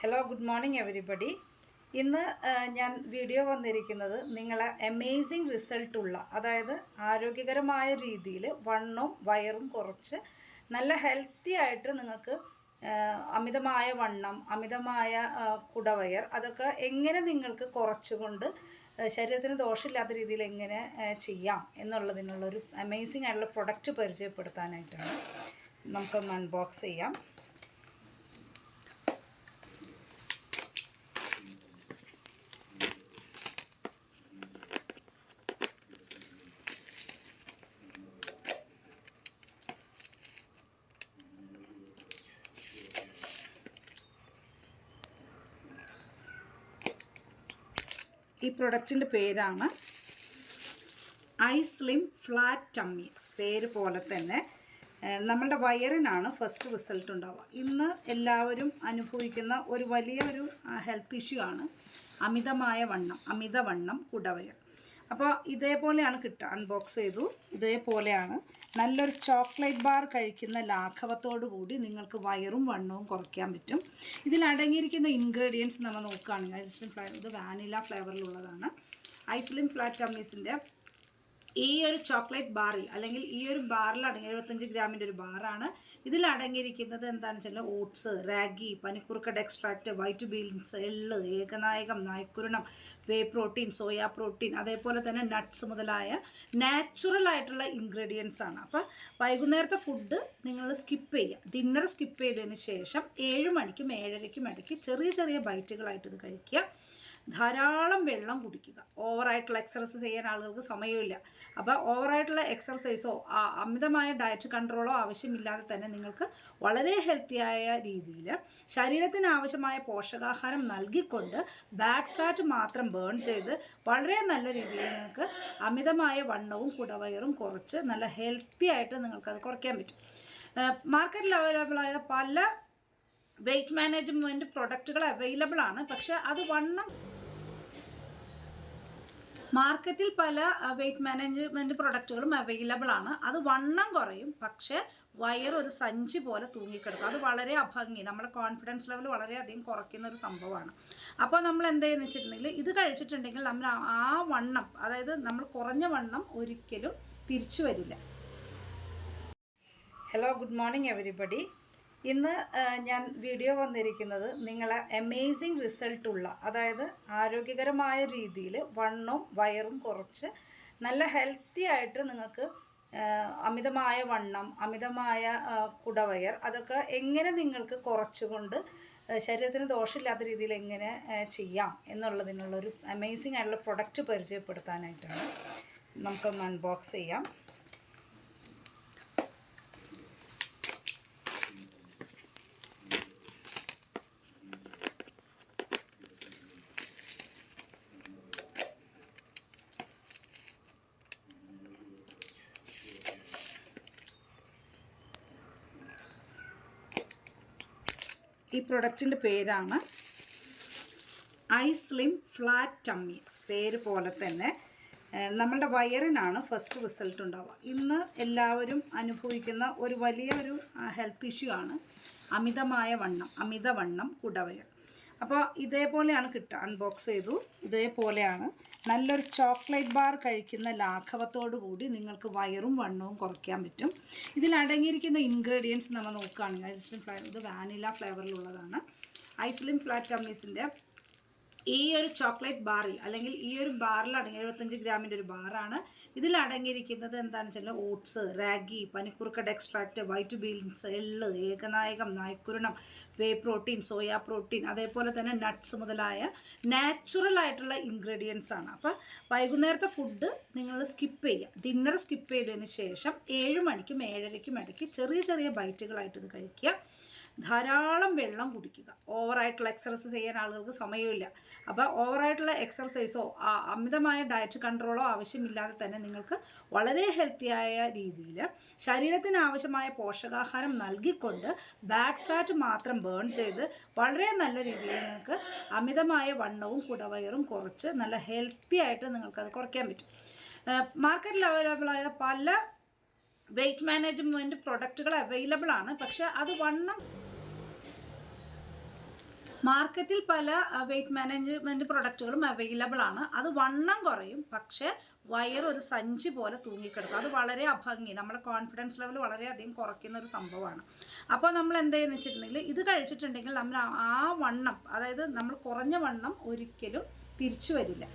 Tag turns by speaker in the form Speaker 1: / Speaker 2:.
Speaker 1: Hello good morning everybody ഇന്ന് ഞാൻ video വന്നിരിക്കുന്നത് നിങ്ങളെ അമേസിങ് റിസൾട്ടുള്ള അതായത് ആരോഗ്യകരമായ രീതിയിൽ വണ്ണും വയറും കുറച്ച് നല്ല ഹെൽത്തി ആയിട്ട് നിങ്ങൾക്ക് അമിതമായ വണ്ണം അമിതമായ കുടവയർ അതൊക്കെ എങ്ങനെ നിങ്ങൾക്ക് കുറച്ചുകൊണ്ട് ശരീരത്തിന് ദോഷമില്ലാത്ത രീതിയിൽ എങ്ങനെ ചെയ്യാം എന്നുള്ളതിനുള്ളൊരു അമേസിങ് ആയിട്ടുള്ള പ്രൊഡക്റ്റ് പരിചയപ്പെടുത്താനായിട്ടാണ് നമുക്കൊന്ന് അൺബോക്സ് ചെയ്യാം. ഈ പ്രൊഡക്റ്റിന്റെ പേരാണ് ഐ സ്ലിം ഫ്ലാറ്റ് ടമ്മീസ് പേര് പോലെ തന്നെ നമ്മളുടെ വയറിനാണ് ഫസ്റ്റ് റിസൾട്ട് ഉണ്ടാവുക. ഇന്ന് എല്ലാവരും അനുഭവിക്കുന്ന ഒരു വലിയൊരു ഹെൽത്ത് ഇഷ്യൂ ആണ് അമിതമായ വണ്ണം അമിതവണ്ണം കുടവയർ. അപ്പോൾ ഇതേപോലെയാണ് കിട്ടുക. അൺബോക്സ് ചെയ്തു. ഇതേപോലെയാണ്. നല്ലൊരു ചോക്ലേറ്റ് ബാർ കഴിക്കുന്ന ലാഘവത്തോടു കൂടി നിങ്ങൾക്ക് വയറും വണ്ണവും കുറയ്ക്കാൻ പറ്റും. ഇതിൽ അടങ്ങിയിരിക്കുന്ന ഇൻഗ്രീഡിയൻസ് നമ്മൾ നോക്കുകയാണെങ്കിൽ ഐസ്ലിം ഫ്ലേവർ ഇത് വാനില ഫ്ലേവറിലുള്ളതാണ് ഐസ്ലിം ഫ്ലാറ്റ് അമ്മീസിന്റെ ഈ ഒരു ചോക്ലേറ്റ് ബാറിൽ അല്ലെങ്കിൽ ഈ ഒരു ബാറിൽ അടങ്ങി എഴുപത്തഞ്ച് ഗ്രാമിന്റെ ഒരു ബാറാണ്. ഇതിൽ അടങ്ങിയിരിക്കുന്നത് എന്താണെന്ന് വെച്ചാൽ ഓട്സ് റാഗി പനിക്കുറുക്കട് എക്സ്ട്രാക്റ്റ് വൈറ്റ് ബീൻസ് എള്ള് ഏകനായകം നായ്ക്കുരണം വേ പ്രോട്ടീൻ സോയാ പ്രോട്ടീൻ അതേപോലെ തന്നെ നട്ട്സ് മുതലായ നാച്ചുറൽ ആയിട്ടുള്ള ഇൻഗ്രീഡിയൻസ് ആണ്. അപ്പോൾ വൈകുന്നേരത്തെ ഫുഡ് നിങ്ങൾ സ്കിപ്പ് ചെയ്യുക. ഡിന്നർ സ്കിപ്പ് ചെയ്തതിന് ശേഷം ഏഴ് മണിക്കും ഏഴരയ്ക്കും ഇടയ്ക്ക് ചെറിയ ചെറിയ ബൈറ്റുകളായിട്ട് ഇത് കഴിക്കുക. ധാരാളം വെള്ളം കുടിക്കുക. ഓവറായിട്ടുള്ള എക്സർസൈസ് ചെയ്യാൻ ആളുകൾക്ക് സമയമില്ല. അപ്പോൾ ഓവറായിട്ടുള്ള എക്സർസൈസോ അമിതമായ ഡയറ്റ് കൺട്രോളോ ആവശ്യമില്ലാതെ തന്നെ നിങ്ങൾക്ക് വളരെ ഹെൽത്തിയായ രീതിയിൽ ശരീരത്തിന് ആവശ്യമായ പോഷകാഹാരം നൽകിക്കൊണ്ട് ബാഡ് ഫാറ്റ് മാത്രം ബേൺ ചെയ്ത് വളരെ നല്ല രീതിയിൽ നിങ്ങൾക്ക് അമിതമായ വണ്ണവും കുടവയറും കുറച്ച് നല്ല ഹെൽത്തി ആയിട്ട് നിങ്ങൾക്കത് കുറയ്ക്കാൻ പറ്റും. മാർക്കറ്റിൽ അവൈലബിൾ ആയ പല വെയിറ്റ് മാനേജ്മെന്റ് പ്രൊഡക്റ്റുകൾ അവൈലബിൾ ആണ്. പക്ഷെ അത് വണ്ണം മാർക്കറ്റിൽ പല വെയിറ്റ് മാനേജ്മെന്റ് പ്രൊഡക്റ്റുകളും അവൈലബിൾ ആണ്. അത് വണ്ണം കുറയും. പക്ഷെ വയർ ഒരു സഞ്ചി പോലെ തൂങ്ങിക്കിടക്കും. അത് വളരെ അഭംഗി. നമ്മുടെ കോൺഫിഡൻസ് ലെവൽ വളരെയധികം കുറയ്ക്കുന്ന ഒരു സംഭവമാണ്. അപ്പോൾ നമ്മൾ എന്ത് വെച്ചിട്ടുണ്ടെങ്കിൽ ഇത് കഴിച്ചിട്ടുണ്ടെങ്കിൽ നമ്മൾ ആ വണ്ണം അതായത് നമ്മൾ കുറഞ്ഞ വണ്ണം ഒരിക്കലും തിരിച്ചു വരില്ല. ഹലോ ഗുഡ് മോർണിംഗ് എവരിബഡി ഇന്ന് ഞാൻ വീഡിയോ വന്നിരിക്കുന്നത് നിങ്ങളെ അമേസിങ് റിസൾട്ടുള്ള അതായത് ആരോഗ്യകരമായ രീതിയിൽ വണ്ണവും വയറും കുറച്ച് നല്ല ഹെൽത്തി ആയിട്ട് നിങ്ങൾക്ക് അമിതമായ വണ്ണം അമിതമായ കുടവയർ അതൊക്കെ എങ്ങനെ നിങ്ങൾക്ക് കുറച്ചുകൊണ്ട് ശരീരത്തിന് ദോഷമില്ലാത്ത രീതിയിൽ എങ്ങനെ ചെയ്യാം എന്നുള്ളതിനുള്ളൊരു അമേസിങ് ആയിട്ടുള്ള പ്രൊഡക്റ്റ് പരിചയപ്പെടുത്താനായിട്ടാണ് നമുക്കൊന്ന് അൺബോക്സ് ചെയ്യാം. ഈ പ്രൊഡക്റ്റിന്റെ പേരാണ് ഐ സ്ലിം ഫ്ലാറ്റ് ടമ്മീസ് പേര് പോലെ തന്നെ നമ്മളുടെ വയറിനാണ് ഫസ്റ്റ് റിസൾട്ട് ഉണ്ടാവുക. ഇന്ന് എല്ലാവരും അനുഭവിക്കുന്ന ഒരു വലിയൊരു ഹെൽത്ത് ഇഷ്യൂ ആണ് അമിതമായ വണ്ണം അമിതവണ്ണം കുടവയർ. അപ്പോൾ ഇതേപോലെയാണ് കിട്ടുക. അൺബോക്സ് ചെയ്തു. ഇതേപോലെയാണ്. നല്ലൊരു ചോക്ലേറ്റ് ബാർ കഴിക്കുന്ന ലാഘവത്തോടു കൂടി നിങ്ങൾക്ക് വയറും വണ്ണവും കുറയ്ക്കാൻ പറ്റും. ഇതിൽ അടങ്ങിയിരിക്കുന്ന ഇൻഗ്രീഡിയൻസ് നമ്മൾ നോക്കുകയാണെങ്കിൽ ഐസ്ലിം ഫ്ലേവർ ഇത് വാനില ഫ്ലേവറിലുള്ളതാണ് ഐസ്ലിം ഫ്ലാറ്റ് അമ്മീസിന്റെ ഈ ഒരു ചോക്ലേറ്റ് ബാറിൽ അല്ലെങ്കിൽ ഈ ഒരു ബാറിൽ അടങ്ങി എഴുപത്തഞ്ച് ഗ്രാമിന്റെ ഒരു ബാറാണ്. ഇതിൽ അടങ്ങിയിരിക്കുന്നത് എന്താണെന്ന് വെച്ചാൽ ഓട്സ് റാഗി പനിക്കുറുക്കയുടെ എക്സ്ട്രാക്റ്റ് വൈറ്റ് ബീൻസ് എള്ള് ഏകനായകം നായ്ക്കുരുണം വേ പ്രോട്ടീൻ സോയാ പ്രോട്ടീൻ അതേപോലെ തന്നെ നട്ട്സ് മുതലായ നാച്ചുറൽ ആയിട്ടുള്ള ഇൻഗ്രീഡിയൻസ് ആണ്. അപ്പോൾ വൈകുന്നേരത്തെ ഫുഡ് നിങ്ങൾ സ്കിപ്പ് ചെയ്യുക. ഡിന്നർ സ്കിപ്പ് ചെയ്തതിന് ശേഷം ഏഴ് മണിക്കും ഏഴരയ്ക്കും ഇടയ്ക്ക് ചെറിയ ചെറിയ ബൈറ്റുകളായിട്ട് കഴിക്കുക. ധാരാളം വെള്ളം കുടിക്കുക. ഓവറായിട്ടുള്ള എക്സർസൈസ് ചെയ്യാൻ ആളുകൾക്ക് സമയമില്ല. അപ്പോൾ ഓവറായിട്ടുള്ള എക്സർസൈസോ അമിതമായ ഡയറ്റ് കൺട്രോളോ ആവശ്യമില്ലാതെ തന്നെ നിങ്ങൾക്ക് വളരെ ഹെൽത്തിയായ രീതിയിൽ ശരീരത്തിന് ആവശ്യമായ പോഷകാഹാരം നൽകിക്കൊണ്ട് ബാഡ് ഫാറ്റ് മാത്രം ബേൺ ചെയ്ത് വളരെ നല്ല രീതിയിൽ നിങ്ങൾക്ക് അമിതമായ വണ്ണവും കുടവയറും കുറച്ച് നല്ല ഹെൽത്തി ആയിട്ട് നിങ്ങൾക്കത് കുറയ്ക്കാൻ പറ്റും. മാർക്കറ്റിൽ അവൈലബിൾ ആയ പല വെയിറ്റ് മാനേജ്മെന്റ് പ്രൊഡക്റ്റുകൾ അവൈലബിൾ ആണ്. പക്ഷേ അത് വണ്ണം മാർക്കറ്റിൽ പല വെയിറ്റ് മാനേജ്മെന്റ് പ്രൊഡക്റ്റുകളും അവൈലബിൾ ആണ്. അത് വണ്ണം കുറയും പക്ഷേ വയർ ഒരു സഞ്ചി പോലെ തൂങ്ങിക്കിടക്കും. അത് വളരെ അഭംഗി നമ്മുടെ കോൺഫിഡൻസ് ലെവൽ വളരെയധികം കുറയ്ക്കുന്ന ഒരു സംഭവമാണ്. അപ്പോൾ നമ്മൾ എന്ത് വെച്ചിട്ടുണ്ടെങ്കിൽ ഇത് കഴിച്ചിട്ടുണ്ടെങ്കിൽ നമ്മൾ ആ വണ്ണം അതായത് നമ്മൾ കുറഞ്ഞ വണ്ണം ഒരിക്കലും തിരിച്ചു വരില്ല.